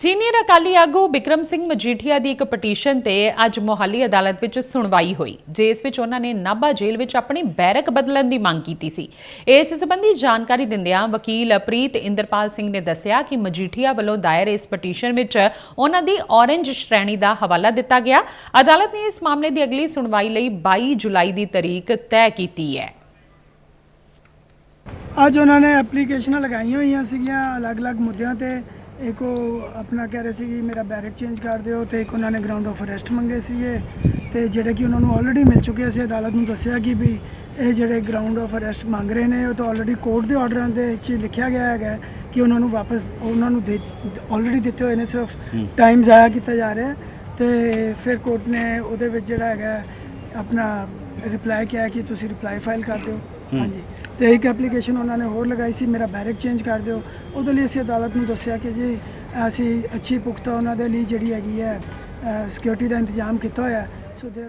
Senior Akali ਆਗੂ ਬਿਕਰਮ ਸਿੰਘ ਮਜੀਠੀਆ ਦੀ ਇੱਕ petition ਤੇ ਅੱਜ ਮੋਹਾਲੀ ਅਦਾਲਤ ਵਿੱਚ ਸੁਣਵਾਈ ਹੋਈ। ਜਿਸ ਵਿੱਚ ਉਹਨਾਂ ਨੇ ਨਾਭਾ ਜੇਲ੍ਹ ਵਿੱਚ ਆਪਣੀ ਬੈਰਕ ਬਦਲਣ ਦੀ ਮੰਗ ਕੀਤੀ ਸੀ। ਇਸ ਸੰਬੰਧੀ ਜਾਣਕਾਰੀ ਦਿੰਦਿਆਂ ਵਕੀਲ ਪ੍ਰੀਤ ਇੰਦਰਪਾਲ ਸਿੰਘ ਨੇ ਦੱਸਿਆ ਕਿ ਮਜੀਠੀਆ ਵੱਲੋਂ ਦਾਇਰ ਇਸ ਪਟੀਸ਼ਨ ਵਿੱਚ ਉਹਨਾਂ ਦੀ ਔਰੰਜ ਸ਼੍ਰੇਣੀ ਦਾ ਹਵਾਲਾ ਦਿੱਤਾ ਗਿਆ। ਅਦਾਲਤ ਨੇ ਇਸ ਮਾਮਲੇ ਦੀ ਅਗਲੀ ਸੁਣਵਾਈ ਲਈ 22 ਜੁਲਾਈ ਦੀ ਤਾਰੀਖ ਤੈਅ ਕੀਤੀ ਹੈ। ਅੱਜ ਉਹਨਾਂ ਨੇ ਐਪਲੀਕੇਸ਼ਨਾਂ ਲਗਾਈਆਂ ਹੋਈਆਂ ਸੀਗੀਆਂ ਅਲੱਗ-ਅਲੱਗ ਮੁੱਦਿਆਂ ਤੇ। ਇੱਕ ਉਹ ਆਪਣਾ ਕਹਿ ਰਹੇ ਸੀ ਕਿ ਮੇਰਾ ਬੈਰਕ ਚੇਂਜ ਕਰ ਦਿਓ ਤੇ ਇੱਕ ਉਹਨਾਂ ਨੇ ਗਰਾਊਂਡ ਆਫ ਅਰੈਸਟ ਮੰਗੇ ਸੀਗੇ ਤੇ ਜਿਹੜੇ ਕਿ ਉਹਨਾਂ ਨੂੰ ਆਲਰੇਡੀ ਮਿਲ ਚੁੱਕੇ ਸੀ ਅਦਾਲਤ ਨੂੰ ਦੱਸਿਆ ਕਿ ਵੀ ਇਹ ਜਿਹੜੇ ਗਰਾਊਂਡ ਆਫ ਅਰੈਸਟ ਮੰਗ ਰਹੇ ਨੇ ਉਹ ਤਾਂ ਆਲਰੇਡੀ ਕੋਰਟ ਦੇ ਆਰਡਰਾਂ ਦੇ ਵਿੱਚ ਲਿਖਿਆ ਗਿਆ ਹੈਗਾ ਕਿ ਉਹਨਾਂ ਨੂੰ ਵਾਪਸ ਉਹਨਾਂ ਨੂੰ ਆਲਰੇਡੀ ਦਿੱਤੇ ਹੋਏ ਨੇ ਸਿਰਫ ਟਾਈਮ ਜ਼ਾਇਆ ਕੀਤਾ ਜਾ ਰਿਹਾ। ਤੇ ਫਿਰ ਕੋਰਟ ਨੇ ਉਹਦੇ ਵਿੱਚ ਜਿਹੜਾ ਹੈਗਾ ਆਪਣਾ ਰਿਪਲਾਈ ਕਿਹਾ ਕਿ ਤੁਸੀਂ ਰਿਪਲਾਈ ਫਾਈਲ ਕਰ ਦਿਓ। ਹਾਂਜੀ। ਤੇ ਇੱਕ ਐਪਲੀਕੇਸ਼ਨ ਉਹਨਾਂ ਨੇ ਹੋਰ ਲਗਾਈ ਸੀ, ਮੇਰਾ ਬੈਰਕ ਚੇਂਜ ਕਰ ਦਿਓ। ਉਹਦੇ ਲਈ ਅਸੀਂ ਅਦਾਲਤ ਨੂੰ ਦੱਸਿਆ ਕਿ ਜੀ, ਅਸੀਂ ਅੱਛੀ ਪੁਖਤਾ ਉਹਨਾਂ ਦੇ ਲਈ ਜਿਹੜੀ ਹੈਗੀ ਹੈ ਸਿਕਿਉਰਿਟੀ ਦਾ ਇੰਤਜ਼ਾਮ ਕੀਤਾ ਹੋਇਆ ਸੋ ਦੇਰ